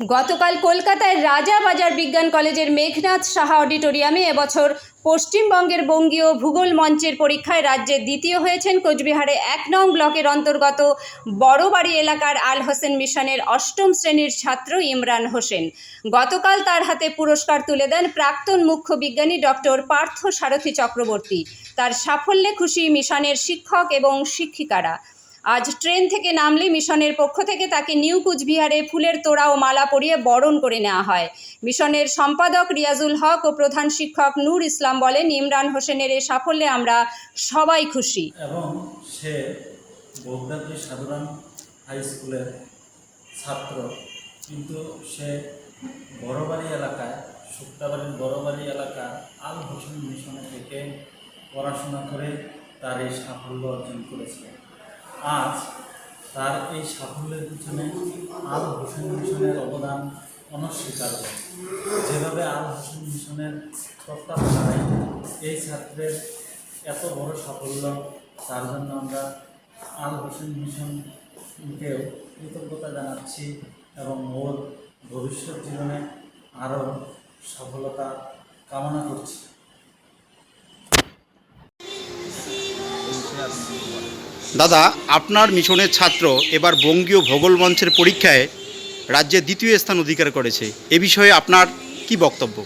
গতকাল কলকাতায় রাজাবাজার বিজ্ঞান কলেজের মেঘনাথ সাহা অডিটোরিয়ামে এবছর পশ্চিমবঙ্গের বঙ্গীয় ভূগোল মঞ্চের পরীক্ষায় রাজ্যে দ্বিতীয় হয়েছেন কোচবিহারে এক নং ব্লকের অন্তর্গত বড়বাড়ি এলাকার আল হোসেন মিশনের অষ্টম শ্রেণির ছাত্র ইমরান হোসেন। গতকাল তার হাতে পুরস্কার তুলে দেন প্রাক্তন মুখ্য বিজ্ঞানী ডক্টর পার্থ সারথী চক্রবর্তী। তার সাফল্যে খুশি মিশনের শিক্ষক এবং শিক্ষিকারা। আজ ট্রেন থেকে নামলে মিশনের পক্ষ থেকে তাকে নিউ কুচবিহারে ফুলের তোড়া ও মালা পরিয়ে বরণ করে নেওয়া হয়। মিশনের সম্পাদক রিয়াজুল হক ও প্রধান শিক্ষক নূর ইসলাম বলেন, ইমরান হোসেনের এই সাফল্যে আমরা সবাই খুশি। এবং সে বগদাদ্রি সাধারণ হাই স্কুলের ছাত্র। কিন্তু সে বড়বাড়ি এলাকায়, শুক্তাবাড়ির বড়বাড়ি এলাকার আল হোসেন মিশনে থেকে পড়াশোনা করে তার এই সাফল্য অর্জন করেছে। আজ তার এই সাফল্যের পিছনে আল হোসেন মিশনের অবদান অনস্বীকার্য। যেভাবে আল হোসেন মিশনের তত্ত্বাবধানে এই ছাত্রের এত বড় সাফল্য, তার জন্য আমরা আল হোসেন মিশনকেও কৃতজ্ঞতা জানাচ্ছি এবং ওর ভবিষ্যৎ জীবনে আরও সফলতা কামনা করছি। দাদা, আপনার মিশনের ছাত্র এবার বঙ্গীয় ভূগোল মঞ্চের পরীক্ষায় রাজ্যে দ্বিতীয় স্থান অধিকার করেছে। এ বিষয়ে আপনার কি বক্তব্য?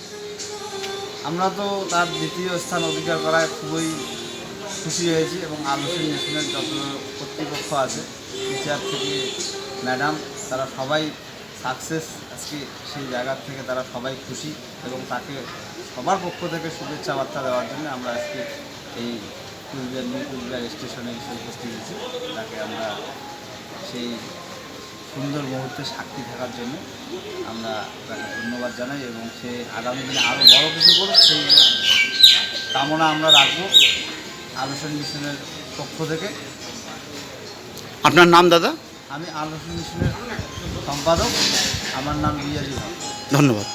আমরা তো তার দ্বিতীয় স্থান অধিকার করায় খুবই খুশি হয়েছি এবং আলোচনা মিশনের যত কর্তৃপক্ষ আছে টিচার থেকে ম্যাডাম তারা সবাই সাকসেস আজকে সেই জায়গা থেকে তারা সবাই খুশি এবং তাকে সবার পক্ষ থেকে শুভেচ্ছা বার্তা দেওয়ার জন্য আমরা আজকে এই কুচবিহার নিউ কুচবিহার স্টেশনে এসে উপস্থিত হয়েছি। তাকে আমরা সেই সুন্দর মুহূর্তে সাক্ষী থাকার জন্য আমরা তাকে ধন্যবাদ জানাই এবং সে আগামী দিনে আরও বড় কিছু করুক সেই কামনা আমরা রাখব আলোচন মিশনের পক্ষ থেকে। আপনার নাম দাদা? আমি আলোচন মিশনের সম্পাদক। আমার নাম রিয়াজি ধন্যবাদ।